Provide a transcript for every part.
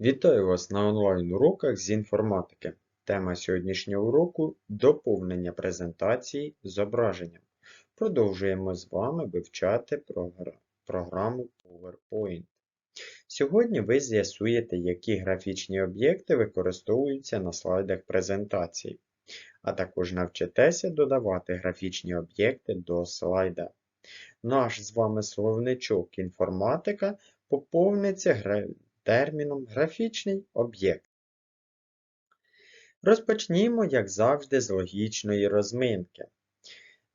Вітаю вас на онлайн-уроках з інформатики. Тема сьогоднішнього уроку доповнення презентації зображенням. Продовжуємо з вами вивчати програму PowerPoint. Сьогодні ви з'ясуєте, які графічні об'єкти використовуються на слайдах презентації, а також навчитеся додавати графічні об'єкти до слайда. Наш з вами словничок інформатика поповниться гра- терміном графічний об'єкт. Розпочнімо, як завжди, з логічної розминки.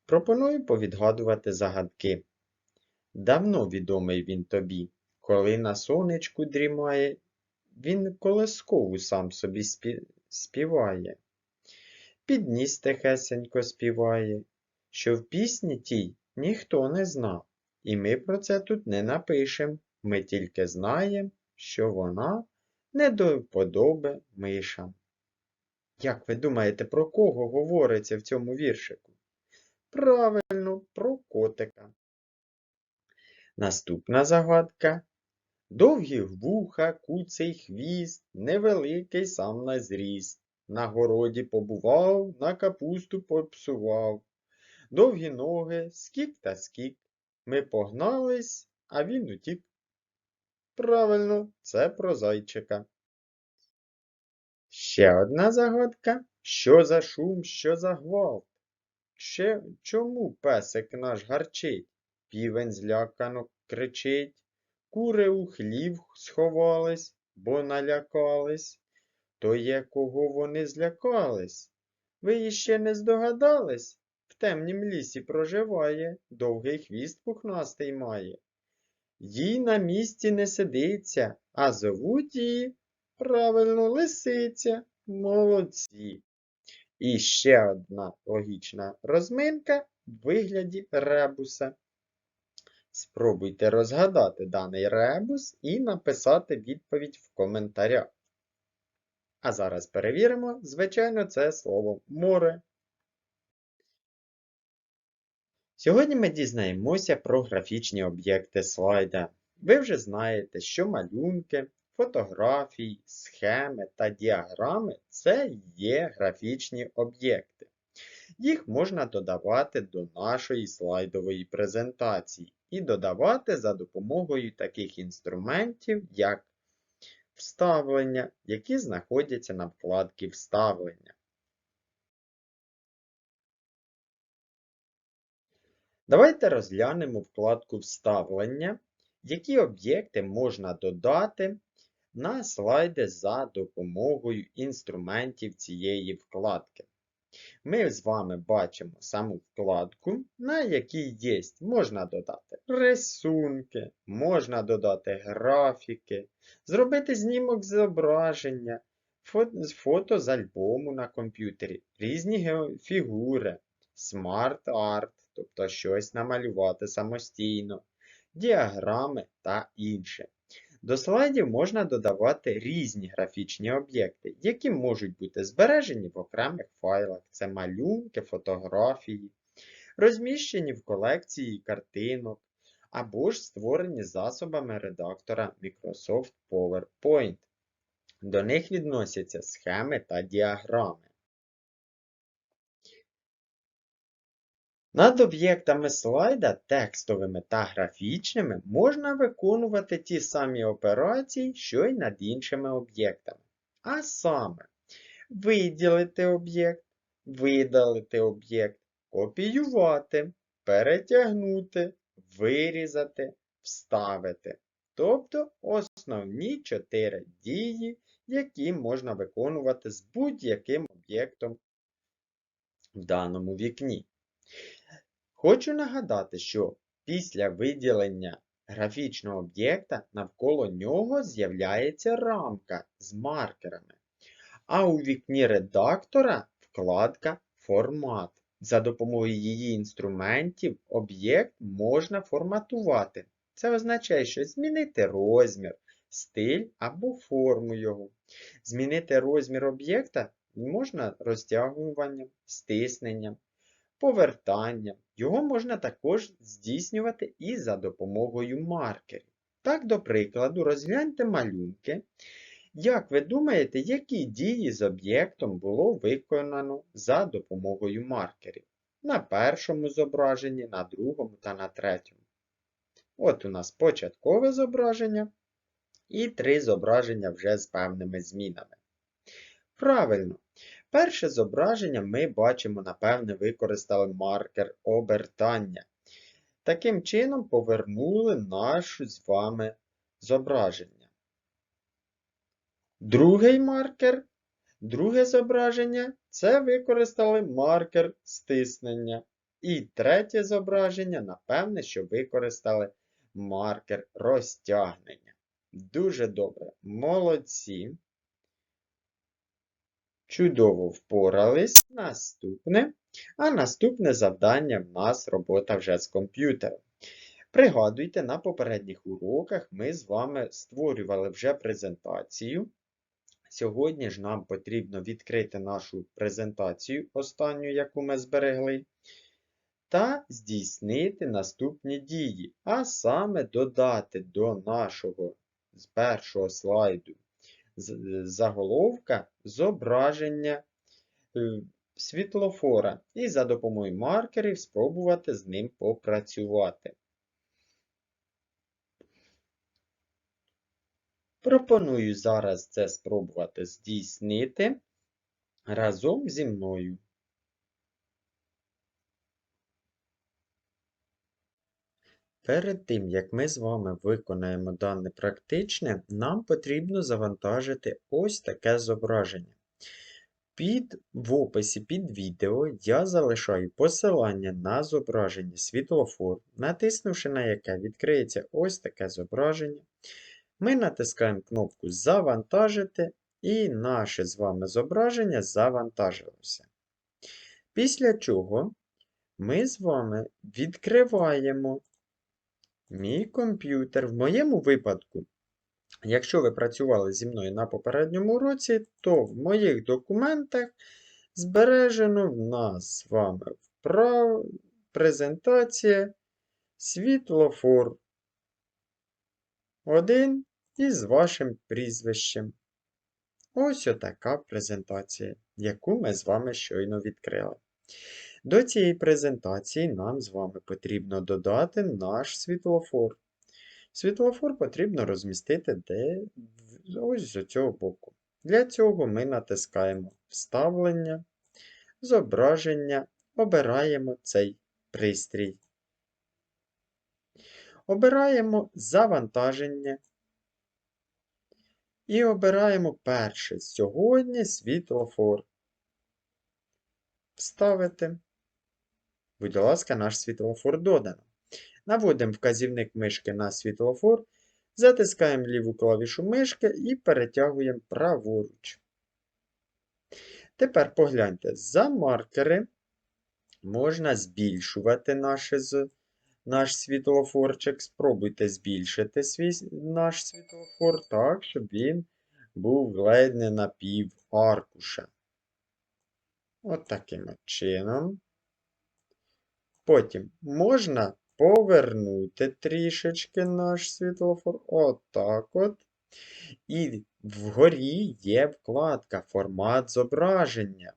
Пропоную повідгадувати загадки. Давно відомий він тобі, коли на сонечку дрімає, він колискову сам собі співає. Підніс тихесенько співає, що в пісні тій ніхто не знав, і ми про це тут не напишем, ми тільки знаємо, що вона не до вподоби мишам. Як ви думаєте, про кого говориться в цьому віршику? Правильно, про котика. Наступна загадка. Довгі вуха, куций хвіст, невеликий сам на зріст. На городі побував, на капусту попсував. Довгі ноги, скік та скік. Ми погнались, а він утік. Правильно, це про зайчика. Ще одна загадка. Що за шум, що за гвалт? Ще чому песик наш гарчить? Півень злякано кричить. Кури у хлів сховались, бо налякались. То є кого вони злякались? Ви іще не здогадались? В темнім лісі проживає, довгий хвіст пухнастий має. Їй на місці не сидиться, а зовуть її, правильно, лисиця. Молодці. І ще одна логічна розминка в вигляді ребуса. Спробуйте розгадати даний ребус і написати відповідь в коментарях. А зараз перевіримо, звичайно, це слово море. Сьогодні ми дізнаємося про графічні об'єкти слайда. Ви вже знаєте, що малюнки, фотографії, схеми та діаграми це є графічні об'єкти. Їх можна додавати до нашої слайдової презентації і додавати за допомогою таких інструментів, як вставлення, які знаходяться на вкладці Вставлення. Давайте розглянемо вкладку Вставлення, які об'єкти можна додати на слайди за допомогою інструментів цієї вкладки. Ми з вами бачимо саму вкладку, на якій є, можна додати рисунки, можна додати графіки, зробити знімок зображення, фото, з альбому на комп'ютері, різні фігури, смарт-арт, тобто щось намалювати самостійно, діаграми та інше. До слайдів можна додавати різні графічні об'єкти, які можуть бути збережені в окремих файлах. Це малюнки, фотографії, розміщені в колекції картинок, або ж створені засобами редактора Microsoft PowerPoint. До них відносяться схеми та діаграми. Над об'єктами слайда, текстовими та графічними, можна виконувати ті самі операції, що й над іншими об'єктами. А саме, виділити об'єкт, видалити об'єкт, копіювати, перетягнути, вирізати, вставити. Тобто основні чотири дії, які можна виконувати з будь-яким об'єктом в даному вікні. Хочу нагадати, що після виділення графічного об'єкта навколо нього з'являється рамка з маркерами. А у вікні редактора вкладка Формат. За допомогою її інструментів об'єкт можна форматувати. Це означає, що змінити розмір, стиль або форму його. Змінити розмір об'єкта можна розтягуванням, стисненням, повертанням. Його можна також здійснювати і за допомогою маркерів. Так, до прикладу, розгляньте малюнки Як ви думаєте, які дії з об'єктом було виконано за допомогою маркерів? На першому зображенні, на другому та на третьому. От у нас початкове зображення і три зображення вже з певними змінами. Правильно, перше зображення ми бачимо, напевне, використали маркер обертання. Таким чином повернули наше з вами зображення. Другий маркер, друге зображення це використали маркер стиснення. І третє зображення, напевне, що використали маркер розтягнення. Дуже добре. Молодці. Чудово впорались. Наступне. А наступне завдання в нас робота вже з комп'ютером. Пригадуйте, на попередніх уроках ми з вами створювали вже презентацію. Сьогодні ж нам потрібно відкрити нашу презентацію, останню, яку ми зберегли, та здійснити наступні дії, а саме додати до нашого з першого слайду заголовка зображення е, світлофора і за допомогою маркерів спробувати з ним попрацювати. Пропоную зараз це спробувати здійснити разом зі мною. Перед тим, як ми з вами виконаємо дане практичне, нам потрібно завантажити ось таке зображення. Під, В описі під відео я залишаю посилання на зображення світлофор, натиснувши на яке відкриється ось таке зображення. Ми натискаємо кнопку Завантажити, і наше з вами зображення завантажилося. Після чого ми з вами відкриваємо мій комп'ютер. В моєму випадку, якщо ви працювали зі мною на попередньому уроці, то в моїх документах збережено в нас з вами вправ... презентація світлофор 1 із вашим прізвищем. Ось отака презентація, яку ми з вами щойно відкрили. До цієї презентації нам з вами потрібно додати наш світлофор. Світлофор потрібно розмістити де ось з цього боку. Для цього ми натискаємо Вставлення, Зображення, обираємо цей пристрій. Обираємо Завантаження. І обираємо перше сьогодні світлофор. Вставити. Будь ласка, наш світлофор додано. Наводимо вказівник мишки на світлофор, затискаємо ліву клавішу мишки і перетягуємо праворуч. Тепер погляньте, за маркери можна збільшувати наше, наш світлофорчик. Спробуйте збільшити свій, наш світлофор так, щоб він був ледь не на пів аркуша. От таким чином. Потім можна повернути трішечки наш світлофор. Отак от. І вгорі є вкладка Формат зображення.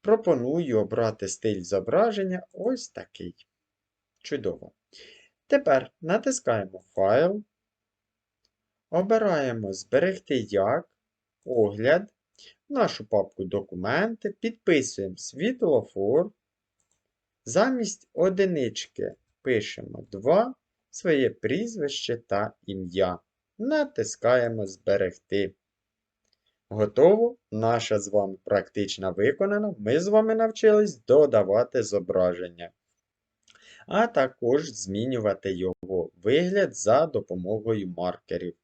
Пропоную обрати стиль зображення ось такий. Чудово. Тепер натискаємо Файл. Обираємо Зберегти як, огляд, нашу папку Документи, підписуємо світлофор. Замість одинички пишемо 2, своє прізвище та ім'я. Натискаємо Зберегти. Готово. Наша з вами практична виконана. Ми з вами навчились додавати зображення, а також змінювати його вигляд за допомогою маркерів.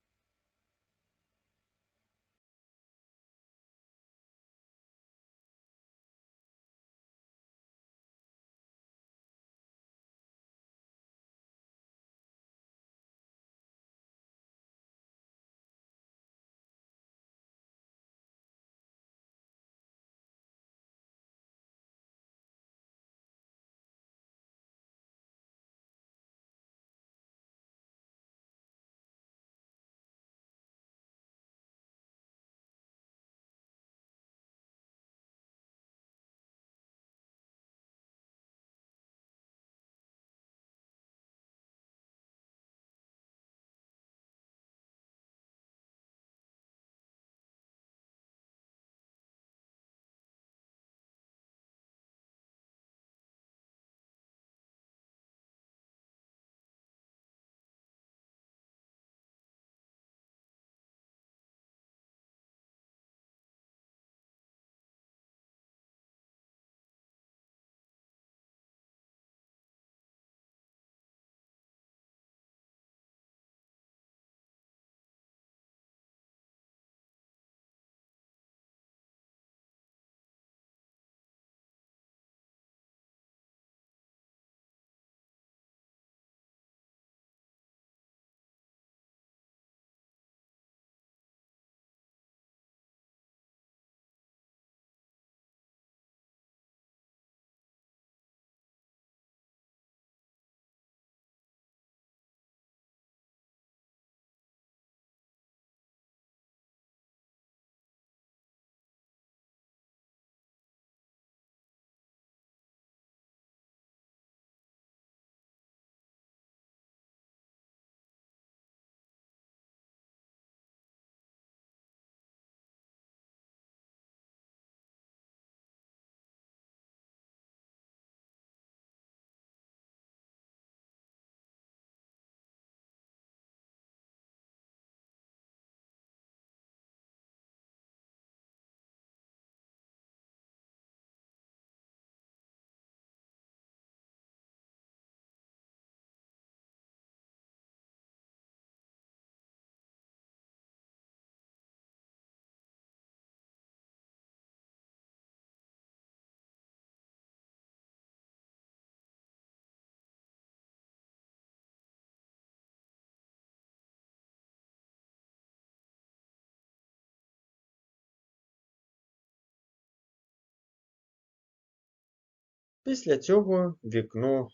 Після цього вікно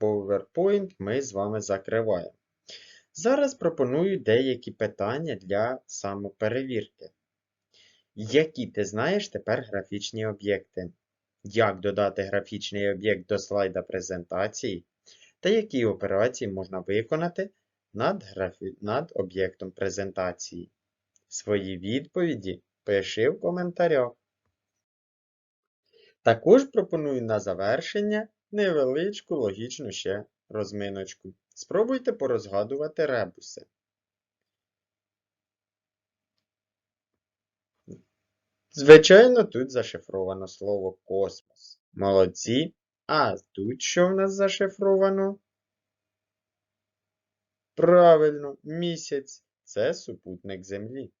PowerPoint ми з вами закриваємо. Зараз пропоную деякі питання для самоперевірки. Які ти знаєш тепер графічні об'єкти? Як додати графічний об'єкт до слайда презентації? Та які операції можна виконати над, графі... над об'єктом презентації? Свої відповіді пиши в коментарях. Також пропоную на завершення невеличку логічну ще розминочку. Спробуйте порозгадувати ребуси. Звичайно, тут зашифровано слово космос. Молодці. А тут що в нас зашифровано? Правильно, місяць це супутник Землі.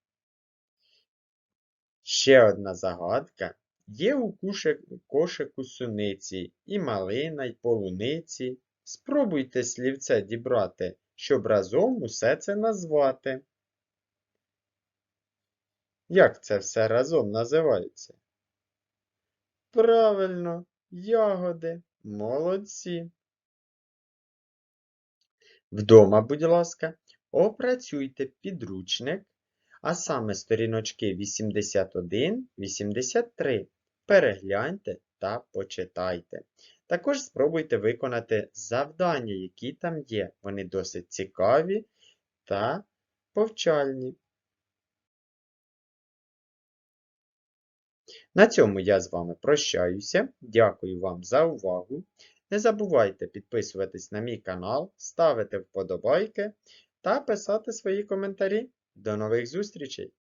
Ще одна загадка. Є у кошику суниці і малина, й полуниці. Спробуйте слівце дібрати, щоб разом усе це назвати. Як це все разом називається? Правильно, ягоди. Молодці. Вдома, будь ласка, опрацюйте підручник, а саме сторіночки 81-83. Перегляньте та почитайте. Також спробуйте виконати завдання, які там є. Вони досить цікаві та повчальні. На цьому я з вами прощаюся. Дякую вам за увагу. Не забувайте підписуватись на мій канал, ставити вподобайки та писати свої коментарі. До нових зустрічей!